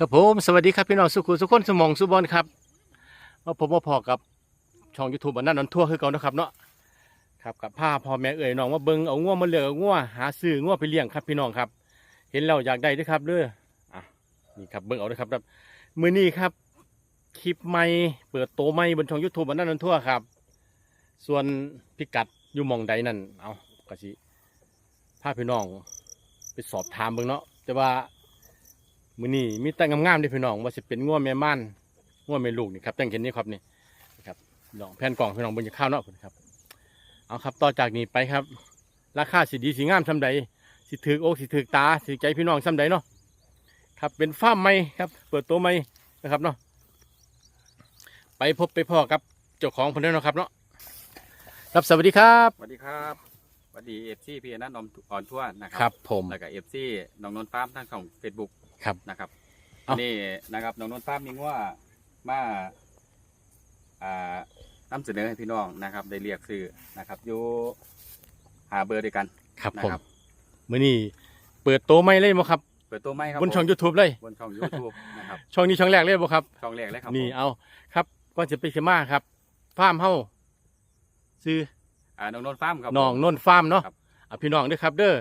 ครับผมสวัสดีครับพี่น้องสุขุมสุขคนสมองสุบอลครับว่าผมมาพอกับช่องยูทูบอันนั้นนันทั่วคือเก่านะครับเนาะครับกับผ้าพ่อแม่เอ่ยน้องมาเบิ้งเอาง่วมาเลือกเอาง่วหาซื้อง่วไปเลี้ยงครับพี่น้องครับ เห็นแล้วอยากได้ด้วยครับเด้ออะนี่ครับเบิ้งเอาด้วยครับครับมือนี้ครับ คลิปใหม่เปิดโตใหม่บนช่องยูทูบอันนั้นนันทั่วครับ ส่วนพิกัดอยู่มองใดนั่นเอากะสิพาพี่น้องไปสอบถามเบิ่งเนาะแต่ว่า มื้อนี้มีแต่งงามๆเด้อพี่น้องว่าสิเป็นง่วแม่ม่านง่วแม่ลูกนี่ครับแต่งเห็นนี่ครับนี่นะครับพี่น้องแผ่นกล่องพี่น้องเบิ่งจะข้าวเนาะพุ่นครับเอาครับต่อจากนี้ไปครับ ราคาสิดีสิงามซำใดสิถืออกสิถือตาสิใจพี่น้องซำใดเนาะครับเป็นฟาร์มใหม่ครับเปิดตัวใหม่นะครับเนาะไปพบไปพ่อกับเจ้าของเพิ่นเด้อเนาะครับเนาะครับสวัสดีครับสวัสดีครับสวัสดีเอฟซีพี่นัทนมอ่อนทั่วนะคครัรับผมแล้วก็เอฟซีน้องนนท์ฟาร์มทางของเฟซบุ๊ก ครับ นะครับเอ้านี่นะครับน้องนนท์ฟาร์มมีว่ามาอ่านำเสนอให้พี่น้องนะครับ ได้เรียกซื้อนะครับอยู่หาเบอร์ด้วยกัน ครับนะผมครับ มื้อนี้เปิดตัวใหม่เลยบ่ครับเปิดตัวไม่ครับบนช่อง ผม YouTube เลย บนช่องยูทูบนะครับช่องนี้ช่องแรกเลยบ่ครับ ช่องแรกเลยครับนี่ผมเอาครับก่อนจะไปเขมาครับฟาร์มเฮาซื้อ อ่าน้องนนท์ฟาร์มครับน้องผม นนท์ฟาร์มเนาะครับ อะพี่น้องเด้อครับ เด้อ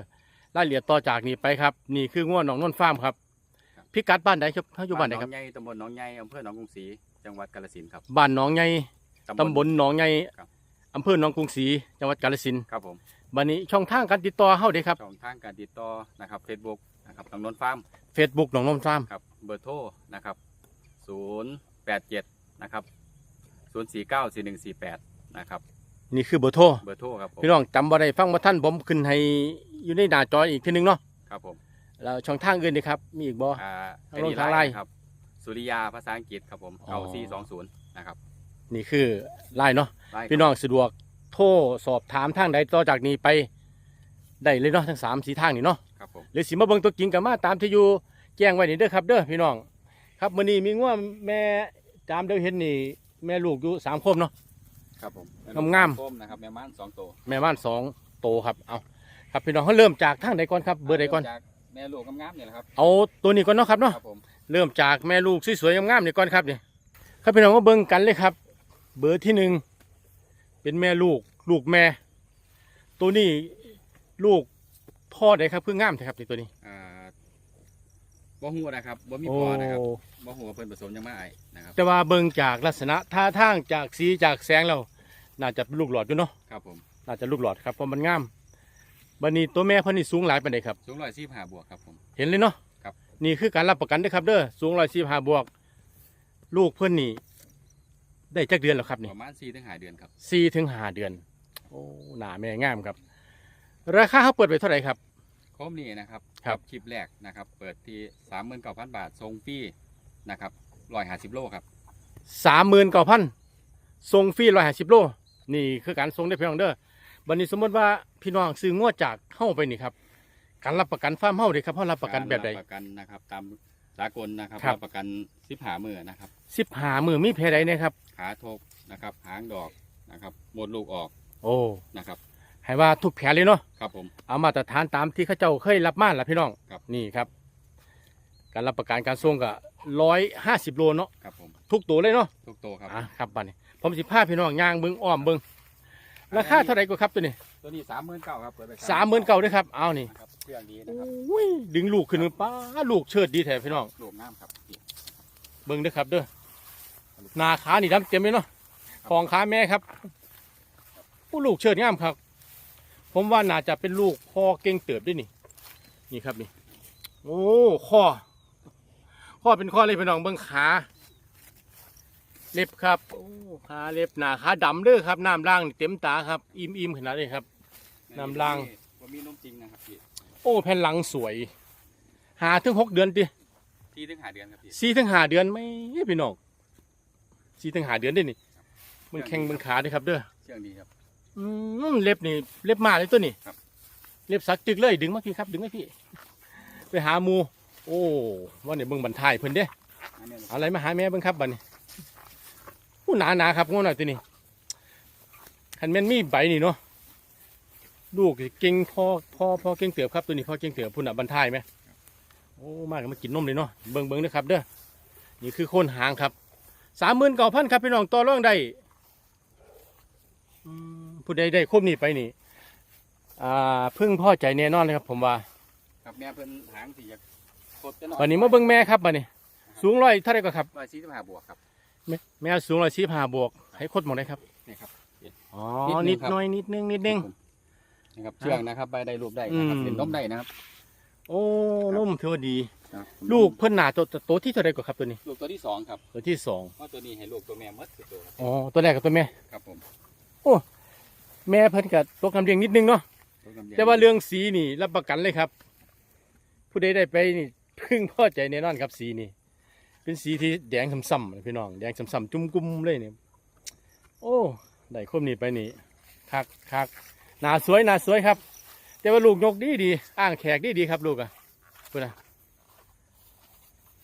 รายละเอียดต่อจากนี้ไปครับ นี่คือง่วน้องนนท์ฟาร์มครับ พิกัดบ้านใดครับเฮาอยู่บ้านใดครับหนองใหญ่ตำบลหนองใหญ่อำเภอหนองกรุงศรีจังหวัดกาฬสินธุ์ครับบ้านหนองใหญ่ตำบลหนองใหญ่ครับอำเภอหนองกรุงศรีจังหวัดกาฬสินธุ์ครับผมบัดนี้ช่องทางการติดต่อเฮาเด้ครับ ช่องทางการติดต่อนะครับเฟซบุ๊กนะครับน้องนนท์ฟาร์ม Facebook น้องนนท์ฟาร์มครับเบอร์โทรนะครับ087นะครับ0494148นะครับนี่คือเบอร์โทรเบอร์โทรครับผมพี่น้องจำบ่ได้ฟังบ่ทันผมขึ้นให้อยู่ในหน้าจออีกทีหนึงเนาะครับผม แล้วช่องทางอื่นนี่ครับ มีอีกบ่ อ่าเอาลงทางไลน์ครับ สุริยาภาษาอังกฤษครับผมอ๋อ เก้าสี่สองศูนย์นะครับนี่คือไลน์เนาะไลน์ครับพี่น้องสะดวกโทรสอบถามทางใดต่อจากนี้ไปได้เลยเนาะทั้งสามสีทางนี่เนาะครับผมหรือสิมาเบิ่งตัวจริงกันมาตามที่อยู่แจ้งไว้นี่เด้อครับเด้อพี่น้อง ครับมื้อนี้มีง่วแม่ตามเด้อเห็นนี่แม่ลูกอยู่สามคมเนาะ ครับผมงามๆ ส้มนะครับแม่ม่านสองตัวแม่บ้านสองโตครับเอาครับพี่น้องเขาเริ่มจากทางใดก่อนครับเบอร์ใดก่อนจาก แม่ลูกงามๆเนี่ยแหละครับเอาตัวนี้ก่อนเนาะครับเนาะครับผมเริ่มจากแม่ลูกสวยๆงามๆนี่ก่อนครับนี่ครับพี่น้องมาเบิ่งกันเลยครับ เบอร์ที่หนึ่งเป็นแม่ลูกลูกแม่ ตัวนี้ลูกพ่อใดครับเพื่องามใช่ครับนี่ตัวนี้อ่าบ่หัวนะครับบ่มีโอ้ปอนะครับบ่หัวเพิ่นผสมยังไม่ไอายนะครับแต่ว่าเบิ่งจากลักษณะท่าทางจากสีจากแสงแล้วน่าจะเป็นลูกหลอดอยู่เนาะครับผมน่าจะลูกหลอดครับเพราะมันงาม บันนี้ตัวแม่เพิ่นนี่สูงหลายปานใดครับ สูงร้อยสี่ห้าบวกครับผม เห็นเลยเนาะครับ นี่คือการรับประกันเด้อครับเด้อสูงร้อยสี่ห้าบวก ลูกเพิ่นนี่ ได้จักเดือนแล้วครับนี่ประมาณสี่ถึงห้าเดือนครับสี่ถึงห้าเดือน โอ้หนาแม่งามครับ ราคาเขาเปิดไปเท่าไหร่ครับ โคมนี้นะครับครับ คลิปแรกนะครับ เปิดที่สามหมื่นเก้าพันบาททรงฟรีนะครับร้อยห้าสิบโลครับ สามหมื่นเก้าพันส่งฟรีร้อยห้าสิบโล นี่คือการส่งได้เพียงเด้อ บันนี้สมมติว่าพี่น้องซื้องวดจากเข้าไปนี่ครับ การรับประกันฟาร์มเฮ้าเด้ครับเขารับประกันแบบใดประกันนะครับ ตามสากลนะครับครับ รับประกันสิบหามือนะครับ สิบหามือมีเพใดเนะครับ ขาทกนะครับ หางดอกนะครับหมดลูกออกโอ้นะครับ ให้ว่าทุกแผลเลยเนาะ ครับผม เอามาตรฐานตามที่เข้าเจ้าเคยรับมาล่ะพี่น้อง ครับ นี่ครับ การรับประกันการส่งก็ร้อยห้าสิบโลเนาะครับผมทุกตัวเลยเนาะ ทุกตัวครับ อะครับบัดนี้ผมสิพาพี่น้องย่างเบิ้งอ้อมเบิ้ง ราคาเท่าไหร่ก็ครับตัวนี้ตัวนี้สามหมื่นเก้าครับเปิดไปสามหมื่นเก้าด้วยครับเอานี่นะครับเครื่องดีนะครับอุ้ยดึงลูกขึ้นมาป้าลูกเชิดดีแท้พี่น้องลูกงามครับนี่เบิ้งเด้อครับเด้อหนาขานี่ดำเต็มเลยเนาะของขาแม่ครับผู้ลูกเชิดงามครับ ผมว่าน่าจะเป็นลูกพ่อเก่งเติบด้วยนี่นี่ครับนี่ โอ้ข้อข้อเป็นข้อเลยพี่น้องเบิ้งขา เล็บครับโอ้ขาเล็บหนาขาดำเด้อครับน้ำล่างนี่เต็มตาครับ อิ่มอิ่มขนาดนี้ครับ น้ำล้างผมมีนมจริงนะครับพี่โอ้แผ่นหลังสวย หาถึงหกเดือนดิที่ถึงหาเดือนครับพี่สี่ถึงหาเดือนไหม่พี่น้องสี่ถึงหาเดือนได้นี่มันแข็งมันขาเด้วยครับเด้อเชื่องดีครับ อืมเล็บนี่เล็บมาเลยตัวนี่ครับ เล็บสักจึกเลยดึงมาพี่ครับ ดึงมาพี่ ไปหาหมู โอ้ว่าเนี่ยเบิ่งบันทายเพิ่นเด้ อันนี้เอาอะไรมาหาแม่เบิ่งครับบัดนี้ ผู้หนาหนาครับงูหน่อยตัวนี้คันแม่นมีใบนี่เนาะลูกสิเก่งพอพอพอเก่งเติบครับตัวนี้พอเก่งเติบพุ่นอะบันทายไหมโอ้มากมากินนมเลยเนาะเบิ่งเบิ่งนะครับเด้อนี่คือโคนหางครับสามหมื่นเก้าพันครับพี่น้องต่อรองได้อืมผู้ใดได้ครบนี่ไปนี่อ่าเพึ่งพ่อใจแน่นอนเลยครับ ผมว่าครับแม่เพิ่นหางสิอยากคดจะหน่อยวันนี้มาเบิ่งแม่ครับวันนี้สูงร้อยเท่าไหรก็ครับร้อยสี่สิบห้าบวกครับ แม่แม่สูงร้อยสี่ห้าบวก ให้คดหมดเลยครับ นี่ครับ อ๋อ นินิดดนึงครับหน้อยนิดนึง นิดนึง นะครับเชื่องนะครับใบได้รูปได้นะครับอืม เป็นนมได้นะครับโอ้นุ่มถือว่าดี ครับลูกเพิ่นหนาตัวตัวที่เท่าไรก็ครับตัวนี้ ลูกตัวที่สองครับตัวที่สองเพราะตัวนี้ให้ลูกตัวแม่หมดคือตัวครับอ๋อ ตัวแรกกับตัวแม่ ครับผมแม่เพิ่นกับตัวกำเรียงนิดนึงเนาะ ตัวกำเดียแต่ว่าเรื่องสีนี่รับประกันเลยครับ ผู้ใดได้ไปนี่พึ่งพอใจแน่นอนครับสีนี่ เป็นสีที่แดงซ้ำๆพี่น้องแดงซ้ำๆจุ่มกุ้มเลยเนี่ยโอ้ได้คมนี่ไปนี่คักคักหนาสวยหนาสวยครับ แต่ว่าลูกยกดีดีอ้างแขกดีดีครับลูกอะเพื่อนะ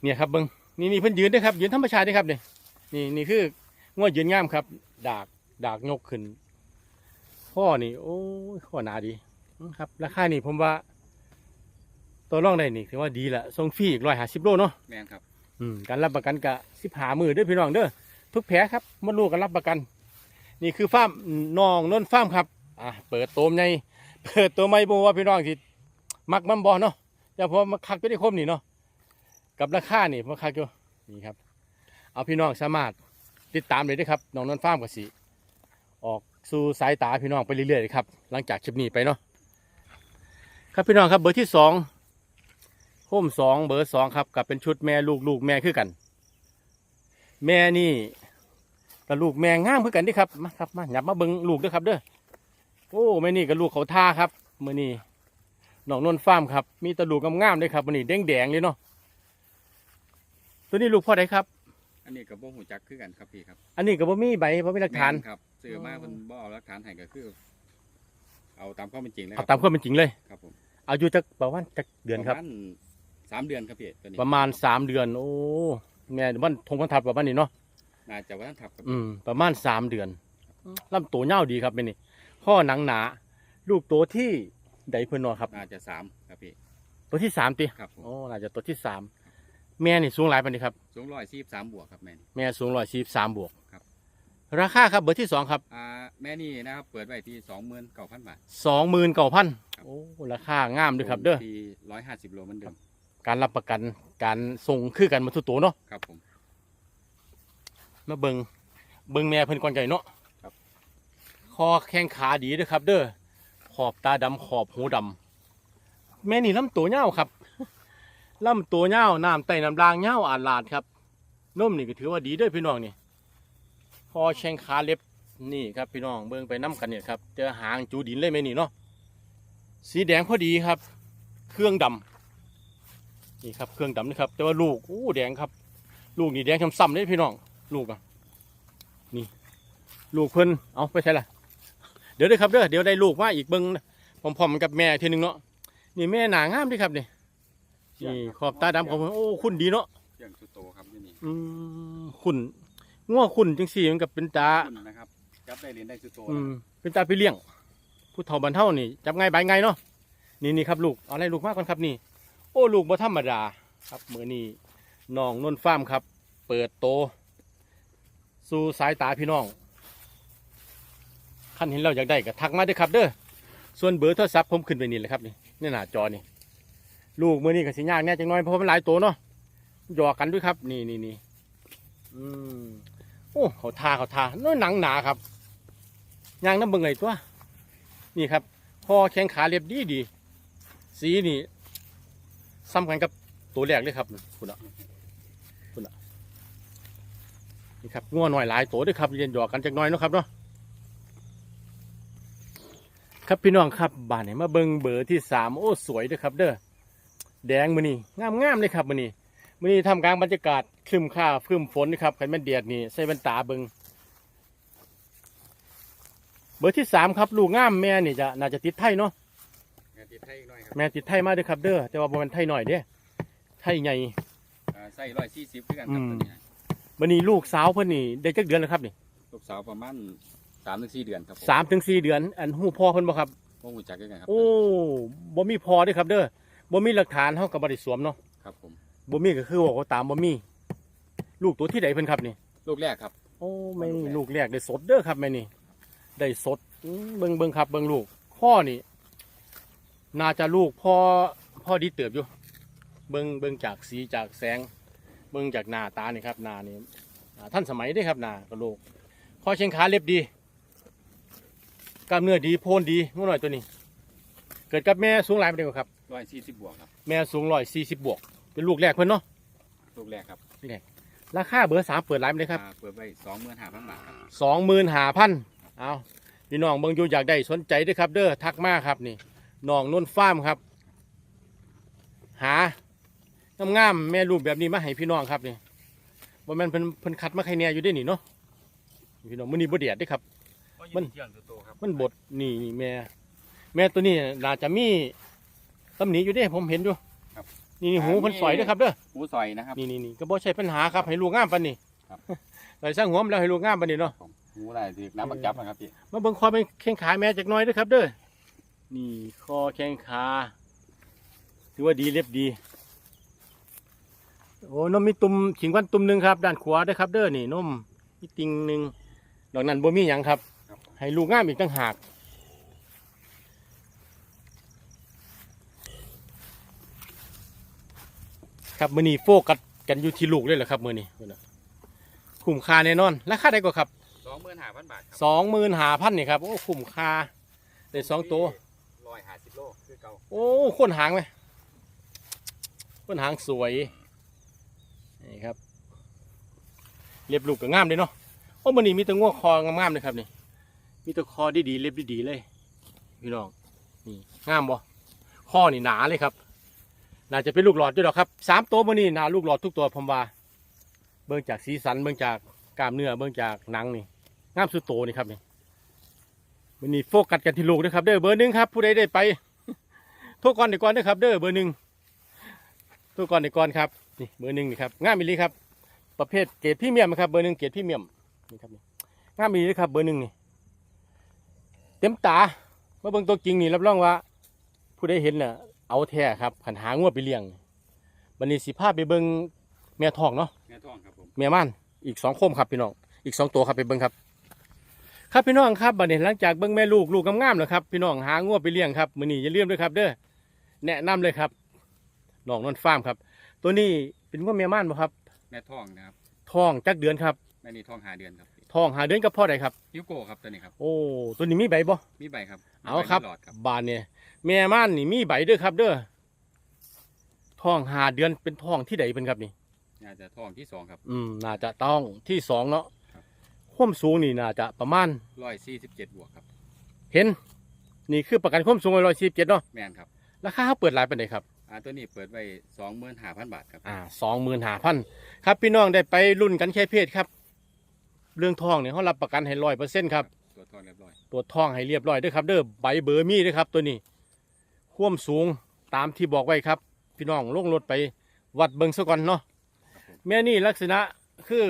เนี่ยครับเบิงนี่นี่เพิ่นยืนด้วยครับยืนธรรมชาติด้วยครับเนี่ยนี่นี่คืองวดยืนง่ามครับ ดากดากยกขึ้นข้อนี่โอ้ข้อหนาดีครับราคานี่ผมว่า ตัวร่องได้นี่ถือว่าดีละส่งฟรีอีกร้อยห้าสิบโลเนาะแมนครับอืม การรับประกันกะสิบหามือด้อพี่น้องเด้อทุกแผลครับมดลูกกันรับประกัน นี่คือฟ้าร์มนองนนท์ฟาร์มครับอะเปิดโตมในเปิดตัวไม่บอกว่าพี่น้องสิมักมันบอเนาะอย่าพอมาคักไปได้คมนี่เนาะกับราคานี่มาคักอยู่นี่ครับ เอาพี่น้องสามารถติดตามเลยได้อครับน้องนนท์ฟาร์มกับสิออกสู่สายตาพี่น้องไปเรื่อยๆเลยครับ หลังจากคลิปนี้ไปเนาะครับพี่น้องครับเบอร์ที่สอง โฮมสองเบอร์สองครับกับเป็นชุดแม่ลูกลูกแม่คือกัน แม่นี่กับลูกแม่งามคือกันเดิครับมาครับมาหยับมาเบิ้งลูกด้วยครับเด้อโอ้แม่นี่กับลูกเขาท่าครับมือนี่น้องนวลฟาร์มครับ มีแตะลูกงามๆด้วยครับมือนี่แดงแดงๆเลยเนาะตัวนี้ลูกพ่อใดครับอันนี้กับโบหูจักคือกันครับพี่ครับ อันนี้กับบ่มีใบบ่มีหลักฐานแม่ครับซื้อมาอ๋อเพิ่นบ่เอาหลักฐานให้ก็คือ เอาตามความเป็นจริงเลยคเอารับตามความเป็นจริงเลยครับผมอายุจะประมาณจักเดือนครับปะมาณ สามเดือนครับพี่ตัวนี้ประมาณสามเดือน โอ้แม่วันทงพันทัดประมาณนี้เนาะน่าจะว่าท่านทับครับอืมประมาณสามเดือนลำตัวเน่าวดีครับเป็นนี่ข้อหนังหนาลูกตัวที่ใดเพื่อนนอนครับน่าจะสามครับพี่ตัวที่สามตีครับผมโอ้น่าจะตัวที่สามแม่นี่สูงหลายปานนี้ครับสูงร้อยสี่สามบวกครับแม่นี่แม่สูงร้อยสี่สามบวกครับ ราคาครับเบอร์ที่สองครับอ่าแม่นี่นะครับเปิดไว้ที่สองหมื่นเก้าพันบาทสองหมื่นเก้าพันครับโอ้ราคางามด้วยครับเด้อที่ร้อยห้าสิบโลเหมือนเดิม การรับประกันการส่งคือกันมาทุกตัวเนาะครับผมมาเบิงเบิงแม่เพิ่นก่อนใหญ่เนาะครับคอแข้งขาดีด้วยครับ เด้อขอบตาดำขอบหูดำแม่นี่ลำตัวเงาวครับลำตัวเงาวน้ำไตน้ำรางเงาวอาดลาดครับนุ่มนี่ก็ถือว่าดีเด้วยพี่น้องนี่คอแข้งขาเล็บนี่ครับพี่น้องเบิ่งไปน้ำกันเนี่ยครับเจอหางจูดินเลยไหมนี่เนาะสีแดงพอดีครับ เครื่องดำ นี่ครับเครื่องดำนะครับ แต่ว่าลูกอู้แดงครับ ลูกนี่แดงซ้ำๆเลยพี่น้อง ลูกอะนี่ ลูกเพิ่นเอาไปใช่ละเดี๋ยวเด้อครับเด้อเดี๋ยวได้ลูกมาอีกเบิ้งนะพร้อมๆกับแม่ทีหนึงเนาะนี่แม่หนางามดีครับนี่นี่ขอบตาดำของเพิ่นโอ้คุณดีเนาะเครื่องสุดโตครับที่นี่อืมคุณง้อคุณจังสี่มันกับเป็นตาคุณนะครับจับได้เรียนได้สุดโตอืมเป็นตาพี่เลี้ยง ผู้เฒ่าบรรเทานี่จับไงใบไงเนาะนี่นี่ครับลูกเอาอะไรลูกมากก่อนครับนี่ โอ้ลูกบ่ธรรมดาครับมือนี้น้องนนท์ฟาร์มครับ เปิดโต สู่สายตาพี่น้องขั้นเห็นเราอยากได้ก็ทักมาเด้อครับ เด้อส่วนเบอร์โทรศัพท์ผมขึ้นไปนี่แหละครับนี่นี่หน้าจอนี่ ลูกมือนี้ก็สิยากแน่จังน้อยเพราะมันหลายตัวเนาะหยอกกันด้วยครับ นี่นี่นี่อืมโอ้เขาทาเขาทาน้อยหนังหนาครับยางน้ำเบิ่งไงตัว นี่ครับคอแข้งขาเรียบดีดี สีนี่ ซ้ำกันกับตัวแรกเลยครับคุณอะคุณอะนี่ครับงัวหน่อยหลายตัวด้วยครับเรียนหยอกกันจักน้อยนะครับเนาะครับพี่น้องครับบ้านไหนมาเบิงเบอร์ที่สามโอ้สวยด้วยครับ เด้อแดงมือนี่งามงามเลยครับมือนี่มือนี่ทำกลางบรรยากาศคลึมข้าคลึมฝนนะครับใครมันเดียดนี่ใส่แว่นตาเบิงเบอร์ที่สามครับลูกง่ามแม่นี่จะน่าจะติดไทยเนาะ ติดไทยอีกหน่อยครับแม่ติดไทยมาเด้วยครับเด้อแต่ว่าบ่แมันไทยหน่อยเด้ไทยใหญ่อ่าใส่ร้อยสี่สิบคือกันครับอืมตัวนี้วันนี้ลูกสาวเพิ่นนี่ได้จักเดือนแล้วครับนี่ลูกสาวประมาณสามถึงสี่เดือนครับผมสามถึงสี่เดือน อันหูพ่อเพิ่นบ่ครับโบหูจักคือกันครับโอ้บ่มีพอเด้วยครับ เด้อบ่มีหลักฐานเฮาก็บ่ได้สวมเนาะครับผมบ่มีก็คือบอกว่าตามบ่มี ลูกตัวที่ใดเพิ่นครับนี่ลูกแรกครับ โอ้แม่นี่ลูลูกกแรแรกกได้สดเด้อครับแม่นี่ได้สดอื้อเบิ่งเบิ่งครับเบิ่งลูกพ่อนี่ น่าจะลูกพ่อพ่อดีเติบอยู่ เบิ่งเบิ่งจากสีจากแสง เบิ่งจากหน้าตานี่ครับหน้านี่อ่าท่านสมัยเด้ครับหน้ากระโหลกข้อเชียงขาเล็บดีกล้ามเนื้อดีโพนดีงูหน่อยตัวนี้ เกิดกับแม่สูงหลายปานใดกว่าครับร้อยสี่สิบบวกครับ แม่สูงร้อยสี่สิบบวก เป็นลูกแรกเพิ่นเนาะลูกแรกครับราคาเบอร์สามเปิดไลฟ์เลยครับอ่าเปิดไว้สองหมื่นห้าพันบาทครับสองหมื่นห้าพันเอาพี่น้องเบิ่งอยู่อยากได้สนใจเด้วยครับ เด้อทักมาครับนี่ น้องนุ่นฟาร์มครับ หางามๆแม่ลูกแบบนี้มาให้พี่น้องครับนี่บ่แม่นเพิ่นเพิ่นคัดมาใครเนี่ยอยู่ได้นี่เนาะพี่น้องมื้อนี้บ่เดียดเด้ครับ มัน เที่ยงตัวโตครับมันบดนี่นี่แม่ แม่ตัวนี้น่าจะมีตำหนิอยู่เด้ผมเห็นอยู่นี่นี่หูเพิ่นสอยเด้อครับเด้อหูซอยนะครับ นี่นี่นี่ก็บ่ใช่ปัญหาครับให้ลูกงามปานนี้ครับเลยสร้างหัวมันแล้วให้ลูกงามปานนี้เนาะผมหูอะไรถือน้ำบักจับนะครับพี่มาเบิ่งคอเป็นแข้งขาแม่จากหน้อยเด้วยครับเด้อ นี่คอแข้งขาถือว่าดีเรียบดี โอ้นมมีตุ่มขิงวันตุ่มหนึ่งครับ ด้านขวาเด้วยครับ เด้อนี่นมมีติงหนึ่งดอกนั้นบ่มีหยังครับครับผมให้ลูกงามอีกตั้งหากครับมือนี้โฟกัสกันอยู่ที่ลูกเลยเหรอครับมือนี้พุ่นน่ะคุ้มค่าแน่นอนราคาได้กว่าครับสองหมื่นห้าพันบาทครับสองหมื่นหาพันนี่ครับโอ้คุ้มค่าได้สองตัวร้ อยห้าสิบโลคือเก่าโอ้ค้นหางไหมค้นหางสวยนี่ครับเรียบลูกก็งามเลยเนาะโอ้มันนี่มีแตัวง้วคองามๆเลยครับนี่มีแตัวคอดีๆเรียบดีๆเลยพี่น้องนี่งามบ่ข้อนี่หนาเลยครับน่าจะเป็นลูกหลอดด้วยหรอครับสามตัวมันนี่หนาลูกหลอดทุกตัวผมว่าเบิ่งจากสีสันเบิ่งจากกล้ามเนื้อเบิ่งจากหนังนี่งามสุดโตนี่ครับนี่ มันนี่โฟกัสกันที่ลูกนะครับเด้อเบอร์หนึ่งครับผู้ใดได้ไปโทษก่อนเดี๋ยวก่อนนะครับเด้อเบอร์หนึ่งโทษก่อนเดี๋ยวก่อนครับนี่เบอร์หนึ่งนี่ครับงามมิลีครับ ประเภทเกรดพรี่เมียมนะครับเบอร์หนึ่งเกรดพรี่เมียมนี่ครับนี่งามมิลีครับเบอร์หนึ่งนี่เต็มตามาเบิ่งตัวจริงนี่รับรองว่า ผู้ใดเห็นน่ะเอาแท้ครับขันหางวดไปเลี้ยงบันนี้สิพาไปเบิ่งแม่ทองเนาะแม่ท้องครับผมเมียม่านอีกสองโคมครับพี่น้องอีกสองตัวครับไปเบิ้งครับ ครับพี่น้องครับบัดนี้หลังจากเบิ้งแม่ลูกลูกงามๆแล้วครับพี่น้องหางวไปเลี้ยงครับมื้อนี้อย่าลืมด้วยครับ เด้อแนะนำเลยครับน้องนนท์ฟาร์มครับ ตัวนี้เป็นว่าเมียม่านบ่ครับแม่ท้องนะครับท้องจักเดือนครับแม่นี่ท้องหาเดือนครับท้องหาเดือนกับพ่อใดครับฮิวโก้ครับตัวนี้ครับ โอ้ตัวนี้มีใบบ่มีใบครับ เอาครับมีใหลอดครับบานเนี่ยแม่ม่านนี่มีใบเด้อครับ เด้อท้องหาเดือนเป็นท้องที่ใดเป็นครับนี่น่าจะท้องที่สองครับ อืมน่าจะต้องที่สองเนาะ ครับความสูงนี่น่าจะประมาณ ร้อยสี่สิบเจ็ดบวกครับ เห็น นี่คือประกันความสูงร้อยสิบเจ็ดเนาะแม่นครับราคาเขาเปิดหลายเป็นไดครับ อ่าตัวนี้เปิดไว้สองหมื่นห้าพันบาทครับ อ่าสองหมื่นห้าพันครับพี่น้องได้ไปรุ่นกันแค่เพศครับ เรื่องทองเนี่ยเขารับประกันให้ร้อยเปอร์เซ็นต์ครับตัวท้องเรียบร้อยตัวจทองให้เรียบร้อยด้วยครับ เด้อใบเบอร์มีด้วยครับ ตัวนี้ความสูงตามที่บอกไว้ครับ พี่น้องลงรถไปวัดเบิงซะก่อนเนาะครับผมแม่นี่ลักษณะคือ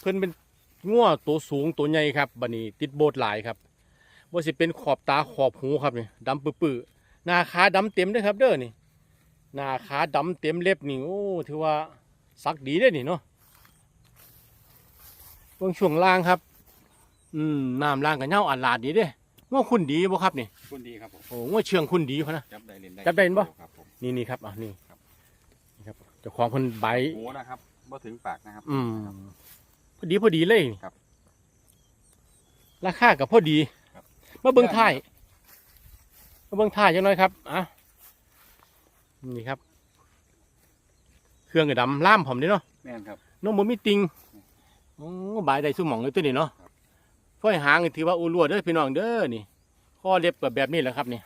เพิ่นเป็น ง่วตัวสูงตัวใหญ่ครับบันนี้ติดโบดหลายครับว่าสิเป็นขอบตาขอบหูครับนี่ดำปื้อๆหน้าขาดำเต็มเด้วยครับ เด้อนี่หน้าขาดำเต็มเล็บนี่โอ้ถือว่าสักดีได้อนี่เนาะเบื้องช่วงล่างครับ อืมน้ำล่างกับเน่าอันลาดดีเด้ง่วคุณดีบ่ครับนี่คุณดีครับผมโอ้ง่วเชื่องคุณดีพะนะจับได้เล่นได้จับได้เห็นบ่ครับผมนี่นี่ครับอะนี่ครับนี่ครับเจ้าของคนใบหูนะครับบ่ถึงปากนะครับ อืม พอดีพอดีเลยครับราคากับพอดีครับ มาเบิ้งท้ายมาเบิ้งท้ายจังหน่อยครับอะนี่ครับ เครื่องกระดำล่ามผมนี่เนาะแม่นครับ น้องบ่มีติงโอ้บายได้สุ่มหมองเลยตัวนี้เนาะครับฝ้อยหางนี่ถือว่าอูรัวเด้อพี่น้องเด้อนี่ข้อเล็บกับแบบนี้แหละครับนี่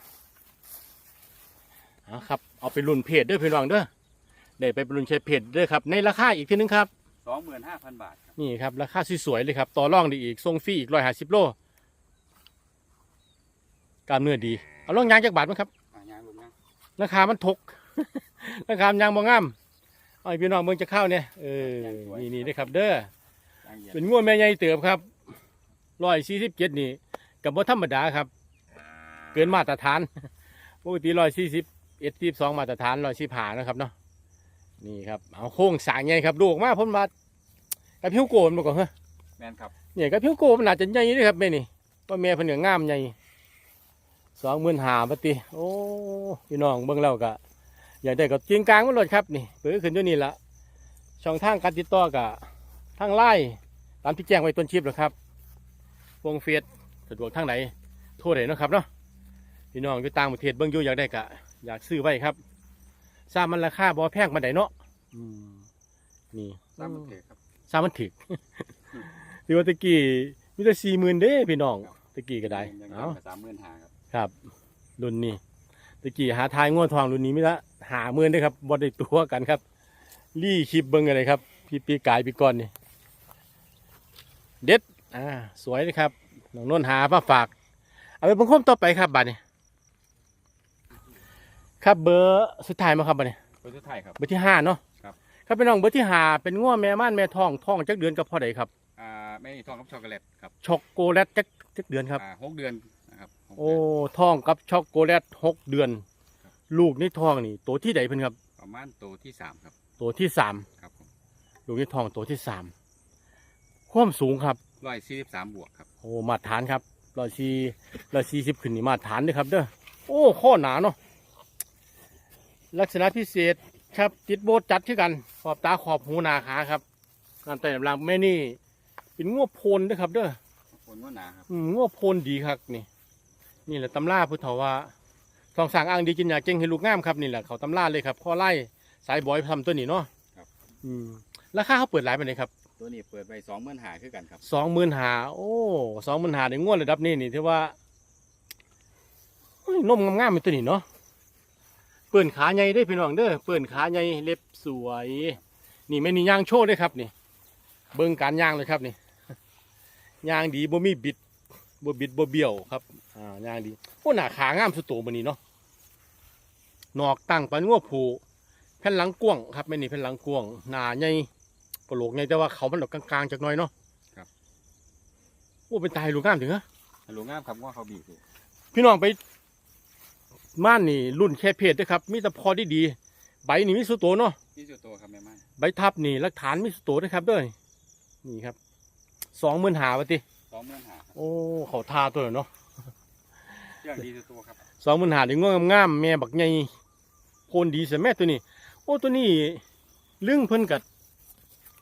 เอาครับ เอาไปรุ่นเพจเด้อพี่น้องเด้อได้ไปรุ่นใช้เพจเด้อครับ ในราคาอีกทีนึงครับ สองหมื่นห้าพันบาทครับนี่ครับราคาสวยๆเลยครับต่อรองได้อีกทรงฟรีอีกร้อยห้าสิบโลกล้ามเนื้อดี เอาล่องยางจากบาทมั้งครับอ่ายางลงนะราคามันทก ราคามันยางบ่งามเอาให้พี่น้องเบิ่งจะเข้าเนี่ยเออนี่นี่ได้อครับ เด้อยางเหยียดเป็นงวดแม่ใหญ่เติบครับร้อยสี่สิบเจ็ดนี่กับบ่ธรรมดาครับ เกินมาตรฐาน ปกติร้อยสี่สิบเอ็ดสิบสองมาตรฐานร้อยสี่ผานะครับเนาะ นี่ครับเอาโค้งสร้างใหญ่ครับดูออกมาผมมากับพิวโกนมาก่อนเหรอแม่นครับเนี่ยกับพิวโกมันอาจจะใหญ่เด้วยครับแม่นี่ว่าแม่เพิ่นก็งามใหญ่สองหมื่นหาปฏิโอ้พี่น้องเบิ่งแล้วก็อยากได้ก็จริงกลางมันโลดครับนี่เปิดขึ้นด้วยนี่ละช่องทางการติดต่อกับทางไลน์ตามที่แจ้งไว้ต้นคลิปแล้วครับ วงเฟซสะดวกทางไหนโทรได้เนาะครับเนาะพี่น้องอยู่ต่างประเทศเบิ่งอยู่อยากได้ก็อยากซื้อไว้ครับ ทราบมันราคาบ่แพงมาไดเนาะอืมนี่ตามมันเถอะครับทราบมันถึกพี่ว่าตะกี้มีแต่สี่หมื่นเด้พี่น้องครับตะกี้ก็ได้ยังเอาสามหมื่นหาครับครับรุ่นนี้ตะกี้หาทายง่วงทองรุ่นนี้ไม่ละหาหมื่นได้ครับบ่ได้ตัวกันครับ รี่คลิปเบิ้งอะไรครับ พี่ปีกายปีก่อนนี่เด็ดอ่าสวยเลยครับน้องนนท์หามาฝาก เอาไปบังคมต่อไปครับบัดนี้ ครับเบอร์สุดท้ายมาครับบัดนี้คนสุดท้ายครับ เบอร์ที่ห้าเนาะครับ ครับพี่น้องเบอร์ที่ห้าเป็นง่วแม่ม่านแม่ทองทองจักเดือนกับพ่อใดครับอ่าแม่นี่ทองกับช็อกโกแลตครับช็อกโกแลตจักจักเดือนครับ อ่าหกเดือนนะครับหกโอ้เดืนทองกับช็อกโกแลตหกเดือน ครับ ลูกนี่ทองนี่ตัวที่ใดเพิ่นครับประมาณตัวที่สามครับตัวที่สามครับผมลูกนี่ทองตัวที่สามความสูงครับ ร้อยสี่สิบสามบวกครับโอ้มาตรฐานครับร้อยสี่ร้อยสี่สิบขึ้นนี่มาตรฐานเด้อครับเด้อโอ้ข้อหนาเนาะ ลักษณะพิเศษครับติดโบสจัดที่กัน ขอบตาขอบหูหนาขาครับงานแต่ลำลังแม่นี่ เป็นงวโพนเด้อครับ เด้อคนว่าหนาครับอืมงวโพนดีครับนี่ นี่แหละตำราพุทธว่าทองสร้างอ้างดีกินยาเก่งให้ลูกงามครับนี่แหละเขาตำราเลยครับข้อไล่สายบอยทำตัวนี้เนาะครับ อืมราคาเขาเปิดหลายไปเลยครับตัวนี้เปิดไปสองหมื่นหาคือกันครับสองหมื่นหาโอ้สองหมื่นหาในงวดระดับนี้นี่ถือว่าเฮ้ยนมงามๆเป็นตัวนี้เนาะ เปิ่นขาใหญ่ได้อพี่น้องเด้อเปิ่นขาใหญ่เล็บสวย นี่ไม่นี่ย่างโชว์ด้วยครับนี่ เบิ่งการย่างเลยครับนี่ย่างดีบ่มีบิดบ่บิดบ่เบี้ยวครับอ่าย่างดีโอ้หน้าขางามสุดโตมันนี้เนาะนอกตั้งปันงัวผูแผ่นหลังกว้างครับไม่นี่แผ่นหลังกว้างหน้าใหญ่กระโหลกใหญ่แต่ว่าเขามันดอกกลางๆจักหน่อยเนาะโอ้เป็นตายลูกงามถึงฮะลูกงามครับว่าเขาบีบอยู่พี่น้องไป ม่านนี่รุ่นแค่เพจนะครับมีแต่พอดีดีๆใบนี่มีสุโตเนาะนี่สุดโตครับแม่มันใบทับนี่หลักฐานมีสุโตนะครับเด้วยนี่ครับสองหมื่นหาวะติสองหมื่นหาครับโอ้เขาทาตัวเนาะเรื่องดีสุดโตครับสองหมื่นหาถึงงามงามๆแม่บักใหญ่โคนดีเสียแม่ตัวนี้ โอ้ตัวนี้ลึงเพิ่นกัด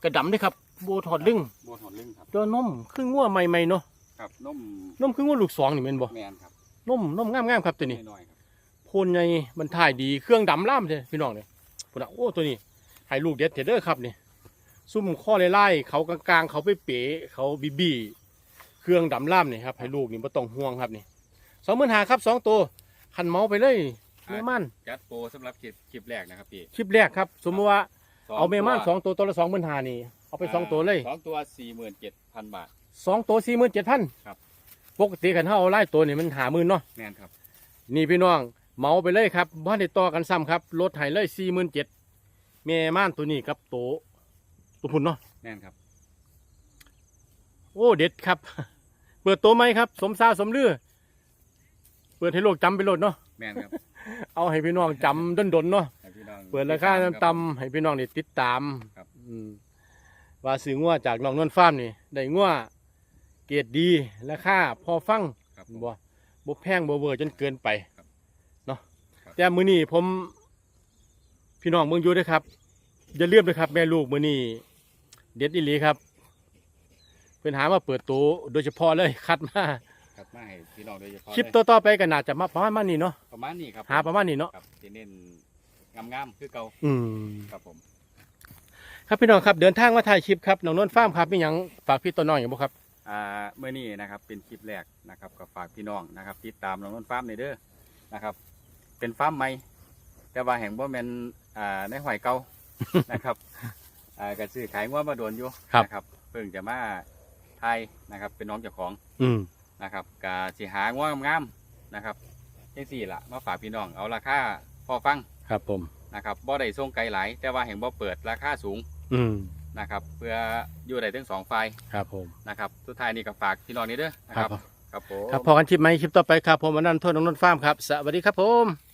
กระดำเด้ครับโบถอดลึงโบถอนลึงครับตัวนมครึ่งงัวใหม่ๆเนาะครับนมนมครึ่งงัวลูกสองนี่แม่นบ่แมนครับนมนมงามๆครับตัวนี้น้อยๆ ครับโพนใหญ่มันถ่ายดีเครื่องดำล่ามเลยพี่น้องเนี่ยพุ่นน่ะโอ้ตัวนี้ให้ลูกเด็ดเด้อครับนี่ซุ่มข้อไล่ๆเขากลางๆ เขาไปเป๋เขาบีบีเครื่องดำล่ามนี่ครับให้ลูกนี่ไม่ต้องห่วงครับนี่สองหมื่นหาครับสองตัวขันเมาไปเลยแม่ม่านจัดโปรสำหรับคลิปคลิปแรกนะครับพี่คลิปแรกครับ สมมติว่าสงเอาแม่ม่านตัวสองตัวตัวละสองหมื่นหานี่เอาไปสองตัวเลยสองตัวสี่หมื่นเจ็ดพันบาทสองตัวสี่หมื่นเจ็ดพันครับปกติกันเท่าเอาไล่ตัวนี่มันหาหมื่นเนาะแมนครับ นี่พี่น้อง เหมาไปเลยครับบ้านได้ต่อกันซ้ำครับลดให้เลยสี่หมื่นเจ็ดแม่ม่านตัวนี้ครับโตตัวพุ่นเนาะแมนครับ โอ้เด็ดครับ เปิดตัวไหมครับ สมซาสมลือเปิดให้โลกจำไปโลดเนาะแมนครับเอาให้พี่น้องจำดนๆเนาะให้พี่น้อง เปิดราคาต่ำๆให้พี่น้องได้ติดตามครับ อืมว่าซื้องัวจากน้องนวลฟาร์มนี่ได้งัวเกรดดีราคาพอฟังครับบ่บ่แพงบ่เวอร์จนเกินไป ครับ เนาะ ครับ แต่มื้อนี้ผม พี่น้องเมืองอยู่เด้วยครับ อย่าลืมนะครับ แม่ลูกมื้อนี้เด็ดอีหลีครับเพิ่นหามาเปิดตัวโดยเฉพาะเลยคัดมาครับมาให้พี่น้องโดยเฉพาะคลิปเลยต่อๆไปก็น่าจะมาประมาณนี้เนาะประมาณนี้ครับหาประมาณนี้เนาะครับที่เน้นงามๆคือเก่าอืมครับผม ครับพี่น้องครับเดินทางมาถ่ายคลิปครับน้องนวลฟาร์มครับมีหยังฝากพี่ตัวน้อยอยู่บ่ครับอ่าเมื่อนี้นะครับเป็นคลิปแรกนะครับก็ฝากพี่น้องนะครับติดตามน้องนนท์ฟาร์มในเด้อนะครับ เป็นฟาร์มใหม่แต่ว่าแห่งบ่แม่นอ่าในหอยเก่า นะครับอ่าก็ซื้อขายงัวมาโดนอยู่นะครับเพิ่งจะมาไทยนะครับ เป็นน้องเจ้าของอืม นะครับกาสิหาง่วงามๆนะครับจังสี่ละมาฝากพี่น้องเอาราคาพอฟังครับผม นะครับบ่ได้ส่งไกลหลาย แต่ว่าแห่งบ่เปิดราคาสูงอืม นะครับเพื่ออยู่ได้ทั้งสองฝ่ายครับผม นะครับสุดท้ายนี่ก็ฝากพี่น้องนี้เด้อนะคครัรับบผมครับผม ครับพอกันคลิปไหมคลิปต่อไปครับผมอนันต์โทษน้องนนท์ฟาร์มครับ สวัสดีครับผม